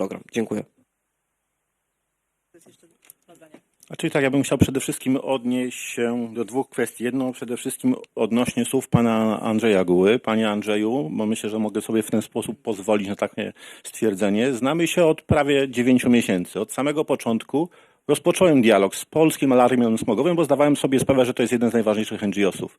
program. Dziękuję. Znaczy tak, ja bym chciał przede wszystkim odnieść się do dwóch kwestii. Jedną przede wszystkim odnośnie słów pana Andrzeja Guły. Panie Andrzeju, bo myślę, że mogę sobie w ten sposób pozwolić na takie stwierdzenie. Znamy się od prawie dziewięciu miesięcy. Od samego początku rozpocząłem dialog z Polskim Alarmem Smogowym, bo zdawałem sobie sprawę, że to jest jeden z najważniejszych NGO-sów.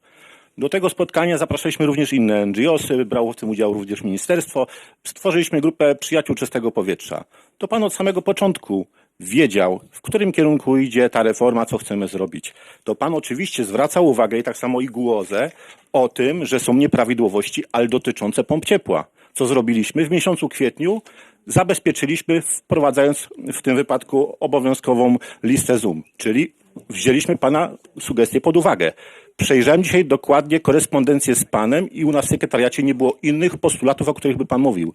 Do tego spotkania zapraszaliśmy również inne NGO-sy, brało w tym udział również ministerstwo. Stworzyliśmy grupę Przyjaciół Czystego Powietrza. To pan od samego początku wiedział, w którym kierunku idzie ta reforma, co chcemy zrobić. To pan oczywiście zwracał uwagę i tak samo i głosę o tym, że są nieprawidłowości, ale dotyczące pomp ciepła. Co zrobiliśmy? W miesiącu kwietniu zabezpieczyliśmy, wprowadzając w tym wypadku obowiązkową listę Zoom, czyli wzięliśmy pana sugestie pod uwagę. Przejrzałem dzisiaj dokładnie korespondencję z panem i u nas w sekretariacie nie było innych postulatów, o których by pan mówił.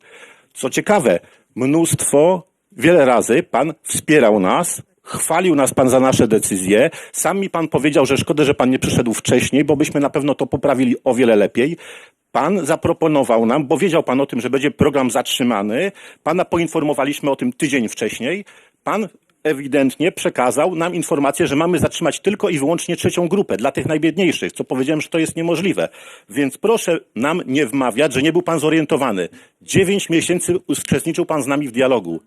Co ciekawe, mnóstwo, wiele razy pan wspierał nas, chwalił nas pan za nasze decyzje. Sam mi pan powiedział, że szkoda, że pan nie przyszedł wcześniej, bo byśmy na pewno to poprawili o wiele lepiej. Pan zaproponował nam, bo wiedział pan o tym, że będzie program zatrzymany. Pana poinformowaliśmy o tym tydzień wcześniej. Pan ewidentnie przekazał nam informację, że mamy zatrzymać tylko i wyłącznie trzecią grupę dla tych najbiedniejszych, co powiedziałem, że to jest niemożliwe. Więc proszę nam nie wmawiać, że nie był pan zorientowany. Dziewięć miesięcy uczestniczył pan z nami w dialogu.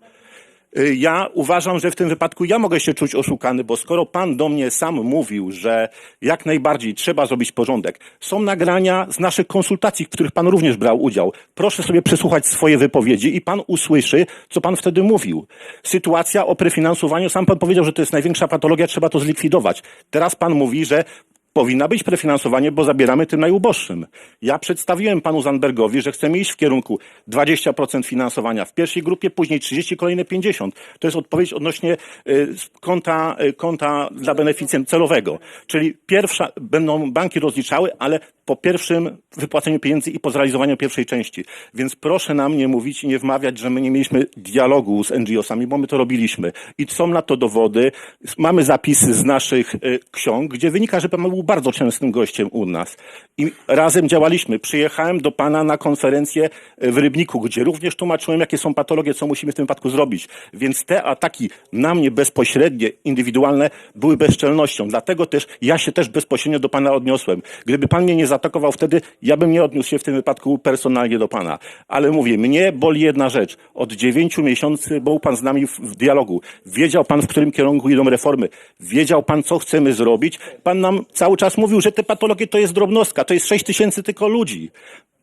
Y, Ja uważam, że w tym wypadku ja mogę się czuć oszukany, bo skoro pan do mnie sam mówił, że jak najbardziej trzeba zrobić porządek, są nagrania z naszych konsultacji, w których pan również brał udział. Proszę sobie przesłuchać swoje wypowiedzi i pan usłyszy, co pan wtedy mówił. Sytuacja o prefinansowaniu, sam pan powiedział, że to jest największa patologia, trzeba to zlikwidować. Teraz pan mówi, że Powinna być prefinansowanie, bo zabieramy tym najuboższym. Ja przedstawiłem panu Zandbergowi, że chcemy iść w kierunku 20% finansowania w pierwszej grupie, później 30, kolejne 50. To jest odpowiedź odnośnie y, konta, y, konta dla beneficjent celowego. Czyli pierwsza, będą banki rozliczały, ale po pierwszym wypłaceniu pieniędzy i po zrealizowaniu pierwszej części. Więc proszę nam nie mówić i nie wmawiać, że my nie mieliśmy dialogu z NGO-sami, bo my to robiliśmy. I są na to dowody. Mamy zapisy z naszych y, ksiąg, gdzie wynika, że pan był bardzo częstym gościem u nas. I razem działaliśmy. Przyjechałem do pana na konferencję w Rybniku, gdzie również tłumaczyłem, jakie są patologie, co musimy w tym wypadku zrobić. Więc te ataki na mnie bezpośrednie, indywidualne były bezczelnością. Dlatego też ja się też bezpośrednio do pana odniosłem. Gdyby pan mnie nie zaatakował wtedy, ja bym nie odniósł się w tym wypadku personalnie do pana. Ale mówię, mnie boli jedna rzecz. Od dziewięciu miesięcy był pan z nami w, w dialogu. Wiedział pan, w którym kierunku idą reformy. Wiedział pan, co chcemy zrobić. Pan nam cały czas mówił, że te patologie to jest drobnostka, to jest sześć tysięcy tylko ludzi.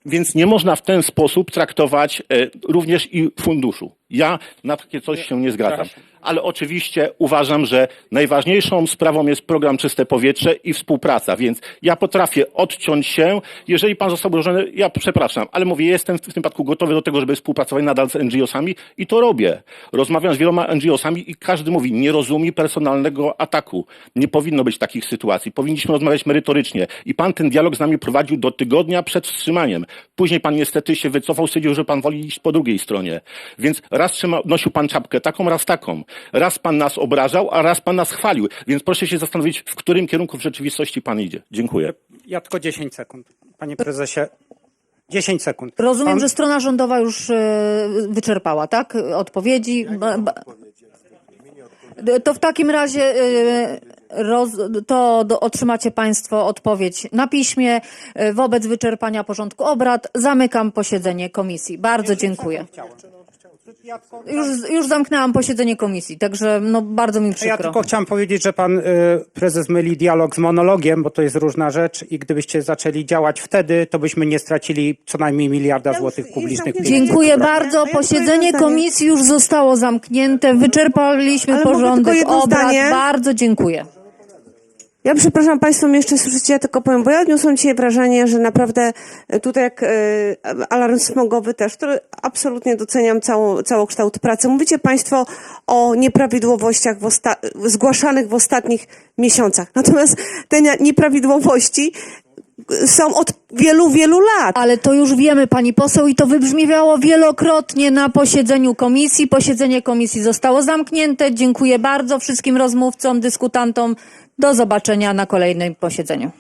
Więc nie można w ten sposób traktować e, również i funduszu. Ja na takie coś się nie zgadzam. Ale oczywiście uważam, że najważniejszą sprawą jest program Czyste Powietrze i współpraca, więc ja potrafię odciąć się. Jeżeli pan został ułożony, ja przepraszam, ale mówię, jestem w tym wypadku gotowy do tego, żeby współpracować nadal z NGO-sami i to robię. Rozmawiam z wieloma NGO-sami i każdy mówi, nie rozumie personalnego ataku. Nie powinno być takich sytuacji. Powinniśmy rozmawiać merytorycznie. I pan ten dialog z nami prowadził do tygodnia przed wstrzymaniem. Później pan niestety się wycofał, stwierdził, że pan woli iść po drugiej stronie. Więc raz trzyma, nosił pan czapkę taką, raz taką. Raz pan nas obrażał, a raz pan nas chwalił. Więc proszę się zastanowić, w którym kierunku w rzeczywistości pan idzie. Dziękuję. Ja tylko 10 sekund. Panie prezesie, 10 sekund. Rozumiem, Pan- że strona rządowa już e, wyczerpała, tak? Odpowiedzi. Ba- ba- To w takim razie e, roz, to do, otrzymacie Państwo odpowiedź na piśmie. E, Wobec wyczerpania porządku obrad zamykam posiedzenie komisji. Bardzo dziękuję. Już, już zamknęłam posiedzenie komisji, także no, bardzo mi Ja przykro. tylko chciałem powiedzieć, że pan y, prezes myli dialog z monologiem, bo to jest różna rzecz i gdybyście zaczęli działać wtedy, to byśmy nie stracili co najmniej miliarda złotych publicznych pieniędzy. Dziękuję bardzo. Ja Posiedzenie komisji już zostało zamknięte. Wyczerpaliśmy Ale porządek obrad. zdanie? Bardzo dziękuję. Ja przepraszam Państwa, jeszcze słyszycie, ja tylko powiem, bo ja odniosłam dzisiaj wrażenie, że naprawdę e, tutaj jak e, alarm smogowy też, który absolutnie doceniam całą, całokształt pracy. Mówicie Państwo o nieprawidłowościach w osta- zgłaszanych w ostatnich miesiącach. Natomiast te nie- nieprawidłowości są od wielu, wielu lat. Ale to już wiemy, pani poseł, i to wybrzmiewało wielokrotnie na posiedzeniu komisji. Posiedzenie komisji zostało zamknięte. Dziękuję bardzo wszystkim rozmówcom, dyskutantom. Do zobaczenia na kolejnym posiedzeniu.